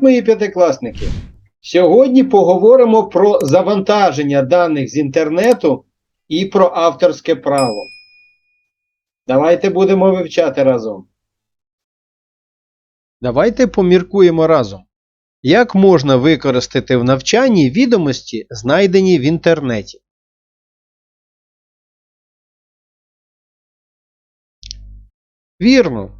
Привіт, мої п'ятикласники! Сьогодні поговоримо про завантаження даних з інтернету і про авторське право. Давайте будемо вивчати разом. Давайте поміркуємо разом. Як можна використати в навчанні відомості, знайдені в інтернеті? Вірно.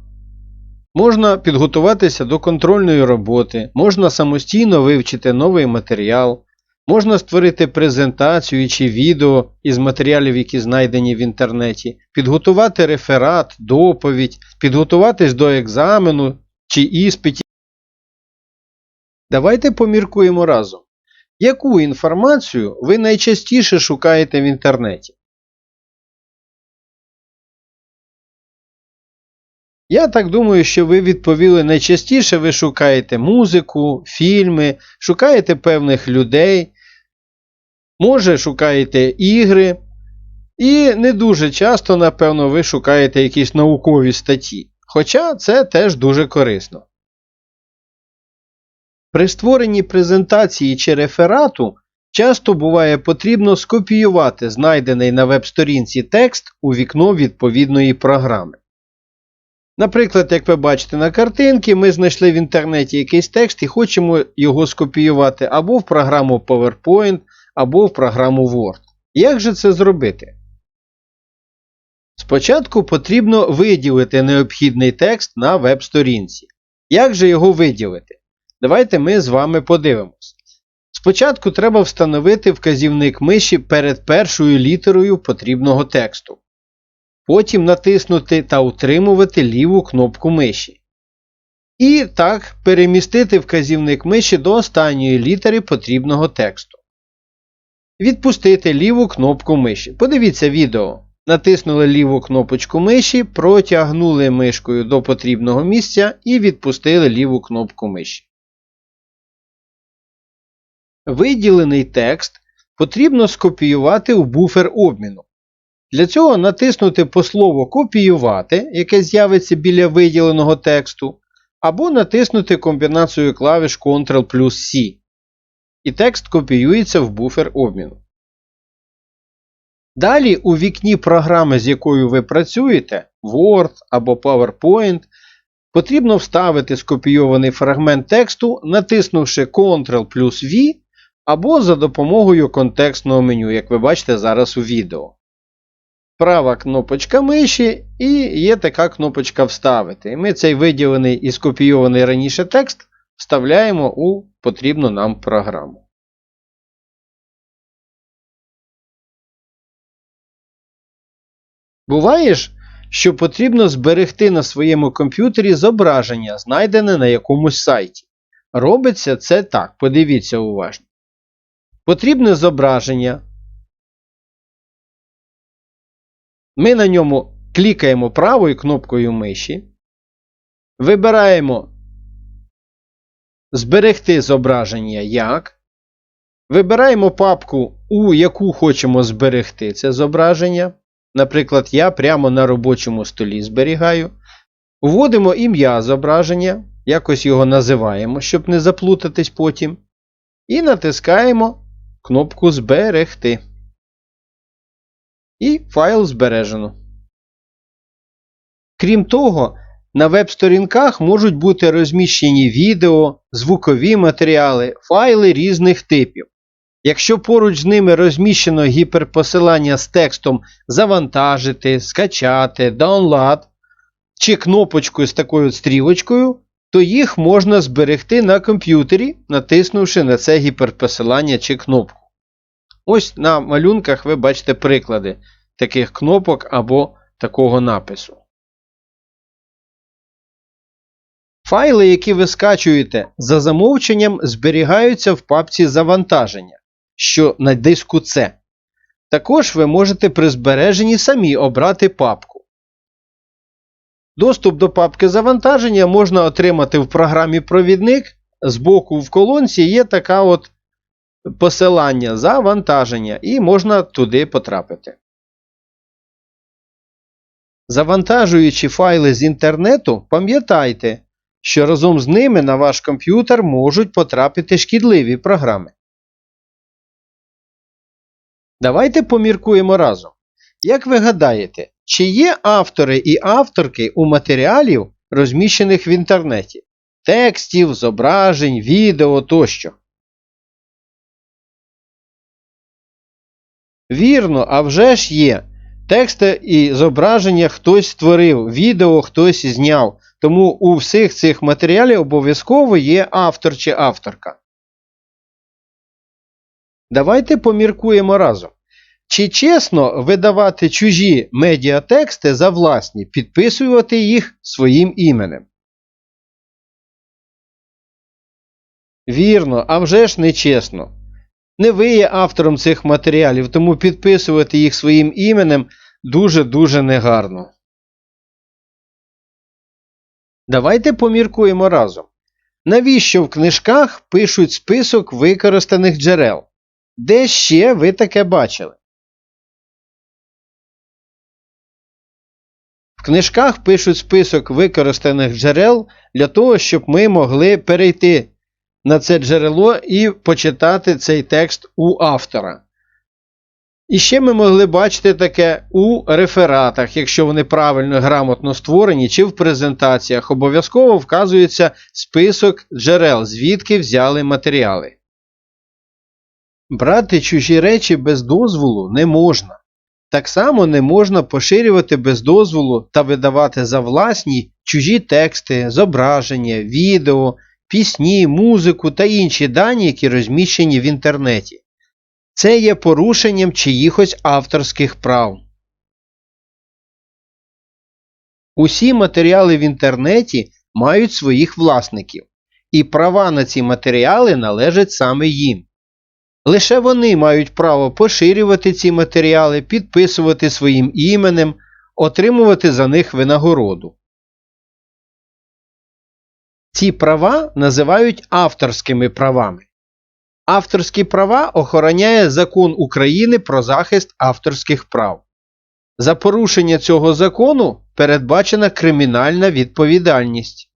Можна підготуватися до контрольної роботи, можна самостійно вивчити новий матеріал, можна створити презентацію чи відео із матеріалів, які знайдені в інтернеті, підготувати реферат, доповідь, підготуватись до екзамену чи іспитів. Давайте поміркуємо разом. Яку інформацію ви найчастіше шукаєте в інтернеті? Я так думаю, що ви відповіли найчастіше ви шукаєте музику, фільми, шукаєте певних людей, може шукаєте ігри, і не дуже часто, напевно, ви шукаєте якісь наукові статті. Хоча це теж дуже корисно. При створенні презентації чи реферату часто буває потрібно скопіювати знайдений на веб-сторінці текст у вікно відповідної програми. Наприклад, як ви бачите на картинці, ми знайшли в інтернеті якийсь текст і хочемо його скопіювати або в програму PowerPoint, або в програму Word. Як же це зробити? Спочатку потрібно виділити необхідний текст на веб-сторінці. Як же його виділити? Давайте ми з вами подивимось. Спочатку треба встановити вказівник миші перед першою літерою потрібного тексту. Потім натиснути та утримувати ліву кнопку миші. І так перемістити вказівник миші до останньої літери потрібного тексту. Відпустити ліву кнопку миші. Подивіться відео. Натиснули ліву кнопочку миші, протягнули мишкою до потрібного місця і відпустили ліву кнопку миші. Виділений текст потрібно скопіювати у буфер обміну. Для цього натиснути по слово Копіювати, яке з'явиться біля виділеного тексту, або натиснути комбінацію клавіш Ctrl плюс C. І текст копіюється в буфер обміну. Далі у вікні програми, з якою ви працюєте, Word або PowerPoint, потрібно вставити скопійований фрагмент тексту, натиснувши Ctrl плюс V або за допомогою контекстного меню, як ви бачите зараз у відео права кнопочка миші і є така кнопочка Вставити. І ми цей виділений і скопійований раніше текст вставляємо у потрібну нам програму. Буває ж, що потрібно зберегти на своєму комп'ютері зображення, знайдене на якомусь сайті. Робиться це так, подивіться уважно. Потрібне зображення Ми на ньому клікаємо правою кнопкою миші. Вибираємо Зберегти зображення як. Вибираємо папку, у яку хочемо зберегти це зображення. Наприклад, я прямо на робочому столі зберігаю. Вводимо ім'я зображення, якось його називаємо, щоб не заплутатись потім. І натискаємо кнопку Зберегти і файл збережено. Крім того, на веб-сторінках можуть бути розміщені відео, звукові матеріали, файли різних типів. Якщо поруч з ними розміщено гіперпосилання з текстом Завантажити, скачати, download чи кнопочкою з такою стрілочкою, то їх можна зберегти на комп'ютері, натиснувши на це гіперпосилання чи кнопку. Ось на малюнках ви бачите приклади таких кнопок або такого напису. Файли, які ви скачуєте за замовченням, зберігаються в папці завантаження, що на диску C. Також ви можете при збереженні самі обрати папку. Доступ до папки завантаження можна отримати в програмі Провідник. Збоку в колонці є така от посилання завантаження, і можна туди потрапити. Завантажуючи файли з інтернету, пам'ятайте, що разом з ними на ваш комп'ютер можуть потрапити шкідливі програми. Давайте поміркуємо разом. Як ви гадаєте, чи є автори і авторки у матеріалів, розміщених в інтернеті? Текстів, зображень, відео тощо? Вірно, а вже ж є. Тексти і зображення хтось створив, відео хтось зняв. Тому у всіх цих матеріалів обов'язково є автор чи авторка. Давайте поміркуємо разом. Чи чесно видавати чужі медіатексти за власні, підписувати їх своїм іменем? Вірно, а вже ж не чесно. Не ви є автором цих матеріалів, тому підписувати їх своїм іменем дуже-дуже негарно. Давайте поміркуємо разом. Навіщо в книжках пишуть список використаних джерел? Де ще ви таке бачили? В книжках пишуть список використаних джерел для того, щоб ми могли перейти на це джерело і почитати цей текст у автора. І ще ми могли бачити таке у рефератах, якщо вони правильно грамотно створені, чи в презентаціях обов'язково вказується список джерел, звідки взяли матеріали. Брати чужі речі без дозволу не можна. Так само не можна поширювати без дозволу та видавати за власні чужі тексти, зображення, відео, пісні, музику та інші дані, які розміщені в інтернеті. Це є порушенням чиїхось авторських прав. Усі матеріали в інтернеті мають своїх власників, і права на ці матеріали належать саме їм. Лише вони мають право поширювати ці матеріали, підписувати своїм іменем, отримувати за них винагороду. Ці права називають авторськими правами. Авторські права охороняє Закон України про захист авторських прав. За порушення цього закону передбачена кримінальна відповідальність.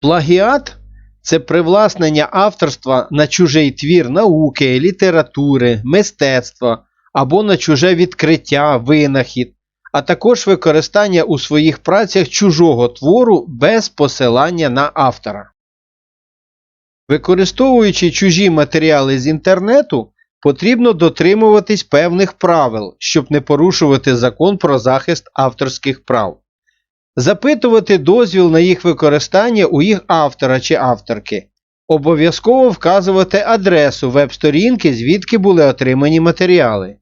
Плагіат це привласнення авторства на чужий твір науки, літератури, мистецтва або на чуже відкриття, винахід, а також використання у своїх працях чужого твору без посилання на автора. Використовуючи чужі матеріали з інтернету, потрібно дотримуватись певних правил, щоб не порушувати закон про захист авторських прав. Запитувати дозвіл на їх використання у їх автора чи авторки. Обов'язково вказувати адресу веб-сторінки, звідки були отримані матеріали.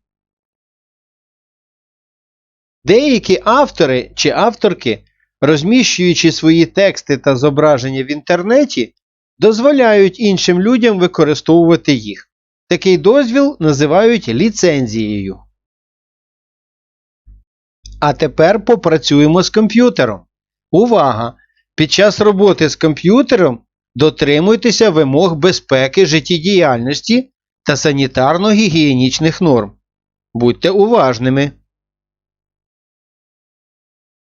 Деякі автори чи авторки, розміщуючи свої тексти та зображення в інтернеті, дозволяють іншим людям використовувати їх. Такий дозвіл називають ліцензією. А тепер попрацюємо з комп'ютером. Увага! Під час роботи з комп'ютером дотримуйтеся вимог безпеки життєдіяльності та санітарно-гігієнічних норм. Будьте уважними.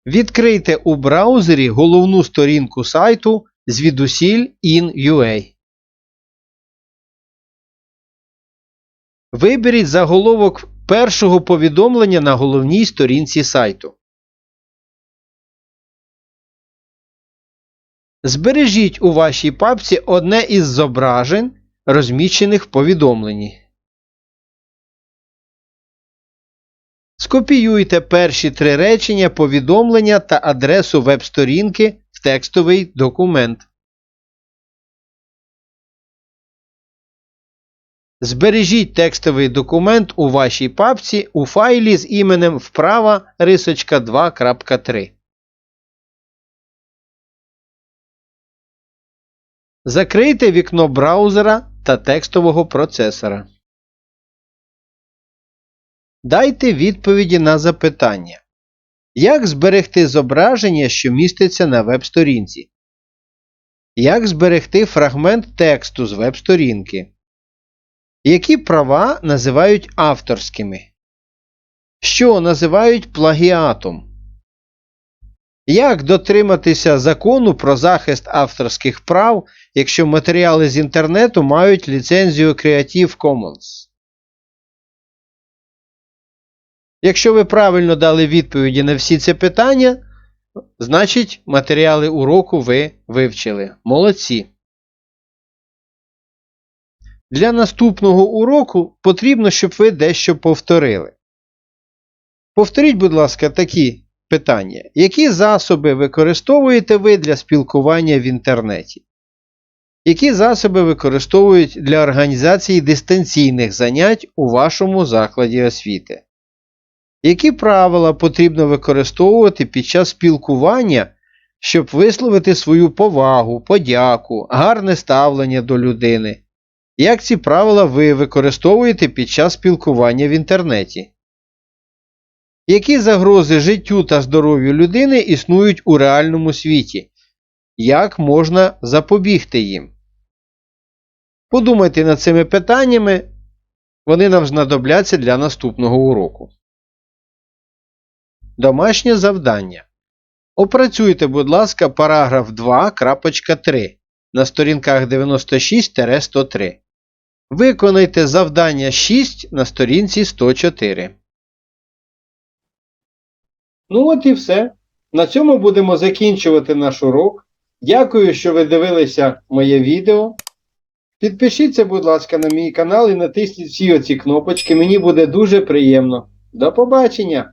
Відкрийте у браузері головну сторінку сайту звідусіль in.ua. Виберіть заголовок першого повідомлення на головній сторінці сайту. Збережіть у вашій папці одне із зображень, розміщених в повідомленні. Скопіюйте перші три речення повідомлення та адресу веб-сторінки в текстовий документ. Збережіть текстовий документ у вашій папці у файлі з іменем вправа рисочка 2.3. Закрийте вікно браузера та текстового процесора. Дайте відповіді на запитання. Як зберегти зображення, що міститься на веб-сторінці? Як зберегти фрагмент тексту з веб-сторінки? Які права називають авторськими? Що називають плагіатом? Як дотриматися закону про захист авторських прав, якщо матеріали з інтернету мають ліцензію Creative Commons? Якщо ви правильно дали відповіді на всі ці питання, значить матеріали уроку ви вивчили. Молодці. Для наступного уроку потрібно, щоб ви дещо повторили. Повторіть, будь ласка, такі питання. Які засоби використовуєте ви для спілкування в інтернеті? Які засоби використовують для організації дистанційних занять у вашому закладі освіти? Які правила потрібно використовувати під час спілкування, щоб висловити свою повагу, подяку, гарне ставлення до людини? Як ці правила ви використовуєте під час спілкування в інтернеті? Які загрози життю та здоров'ю людини існують у реальному світі? Як можна запобігти їм? Подумайте над цими питаннями, вони нам знадобляться для наступного уроку. Домашнє завдання. Опрацюйте, будь ласка, параграф 2.3 на сторінках 96-103. Виконайте завдання 6 на сторінці 104. Ну от і все. На цьому будемо закінчувати наш урок. Дякую, що ви дивилися моє відео. Підпишіться, будь ласка, на мій канал і натисніть всі оці кнопочки. Мені буде дуже приємно. До побачення!